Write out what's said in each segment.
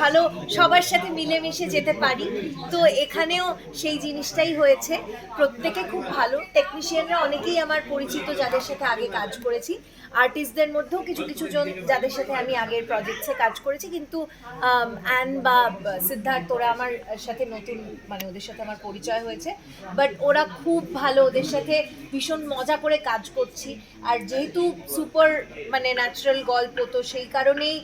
ভালো সবার সাথে মিলেমিশে যেতে পারি। তো এখানেও সেই জিনিসটাই হয়েছে। প্রত্যেকে খুব ভালো। টেকনিশিয়ানরা অনেকেই আমার পরিচিত যাদের সাথে আগে কাজ করেছি। আর্টিস্টদের মধ্যেও কিছু কিছু জন যাদের সাথে আমি আগের প্রজেক্টসে কাজ করেছি। কিন্তু অ্যান বা সিদ্ধার্থ ওরা আমার সাথে নতুন মানে ওদের সাথে আমার পরিচয় হয়েছে। বাট ওরা খুব ভালো ওদের সাথে ভীষণ মজা করে কাজ করছি। আর যেহেতু সুপার মানে ন্যাচারাল গল্প, তো সেই কারণেই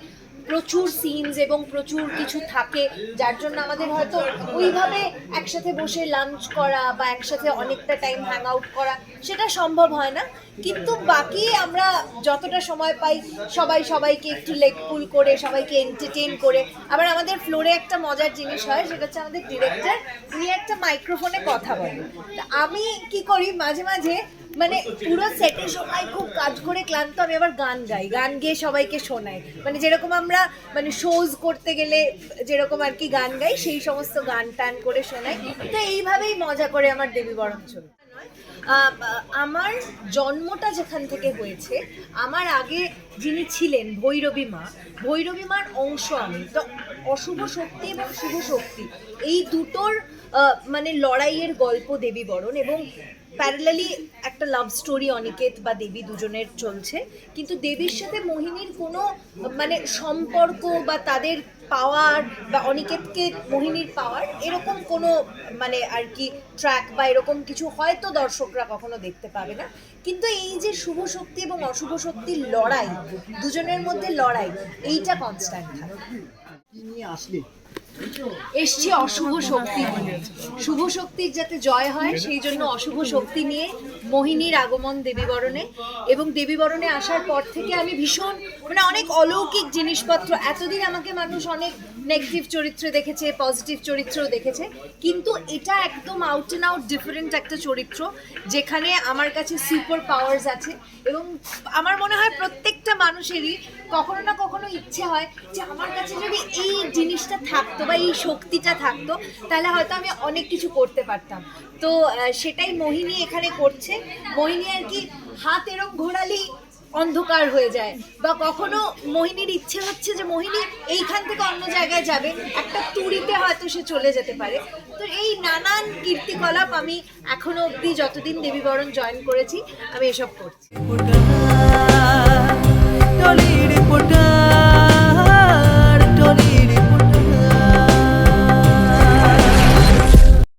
প্রচুর সিনস এবং প্রচুর কিছু থাকে, যার জন্য আমাদের হয়তো ওইভাবে একসাথে বসে লাঞ্চ করা বা একসাথে অনেকটা টাইম হ্যাং আউট করা, সেটা সম্ভব হয় না। কিন্তু বাকি আমরা যতটা সময় পাই, সবাই সবাইকে একটু লেগ পুল করে, সবাইকে এন্টারটেন করে। আবার আমাদের ফ্লোরে একটা মজার জিনিস হয়, সেটা হচ্ছে আমাদের ডিরেক্টর উনি একটা মাইক্রোফোনে কথা বলেন। তা আমি কি করি, মাঝে মাঝে মানে পুরো সেটে সময় খুব কাজ করে ক্লান্ত আমি আবার গান গাই। গান গেয়ে সবাইকে শোনাই। মানে যেরকম আমরা মানে শোজ করতে গেলে যেরকম আর কি গান গাই সেই সমস্ত গান টান করে শোনাই। তো এইভাবেই মজা করে আমার দেবী বরণ চলে আমার জন্মটা যেখান থেকে হয়েছে আমার আগে যিনি ছিলেন ভৈরবী মা ভৈরবী মার অংশ আমি। তো অশুভ শক্তি এবং শুভ শক্তি এই দুটোর মানে লড়াইয়ের গল্প দেবী বরণ এবং প্যারালালি একটা লাভ স্টোরি অনিকেত বা দেবী দুজনের চলছে। কিন্তু দেবীর সাথে মোহিনীর কোনো মানে সম্পর্ক বা তাদের পাওয়ার বা অনিকেতকে মোহিনীর পাওয়ার এরকম কোনো মানে আর কি ট্র্যাক বা এরকম কিছু হয়তো দর্শকরা কখনো দেখতে পাবে না। কিন্তু এই যে শুভ শক্তি এবং অশুভ শক্তির লড়াই, দুজনের মধ্যে লড়াই, এইটা কনস্ট্যান্ট থাকে। এসছি অশুভ শক্তি শুভ শক্তির যাতে জয় হয়, সেই জন্য অশুভ শক্তি নিয়ে মোহিনীর আগমন দেবীবরণে এবং দেবীবরণে আসার পর থেকে আমি ভীষণ মানে অনেক অলৌকিক জিনিসপত্র, এতদিন আমাকে মানুষ অনেক নেগেটিভ চরিত্র দেখেছে পজিটিভ চরিত্রও দেখেছে, কিন্তু এটা একদম আউট অ্যান্ড আউট ডিফারেন্ট একটা চরিত্র, যেখানে আমার কাছে সুপার পাওয়ার্স আছে। এবং আমার মনে হয় প্রত্যেকটা মানুষেরই কখনো না কখনো ইচ্ছে হয় যে আমার কাছে যদি এই জিনিসটা থাকতো বা এই শক্তিটা থাকতো, তাহলে হয়তো আমি অনেক কিছু করতে পারতাম। তো সেটাই মোহিনী এখানে করছে। মোহিনী আর কি হাত এরম ঘোরালি অন্ধকার হয়ে যায়। বা কখনো মোহিনীর ইচ্ছে হচ্ছে যে মোহিনী এইখান থেকে অন্য জায়গায় যাবে, একটা তুড়িতে হয়তো সে চলে যেতে পারে। তো এই নানান কীর্তিকলাপ আমি এখনও অবধি যতদিন দেবীবরণ জয়েন করেছি, আমি এসব করছি।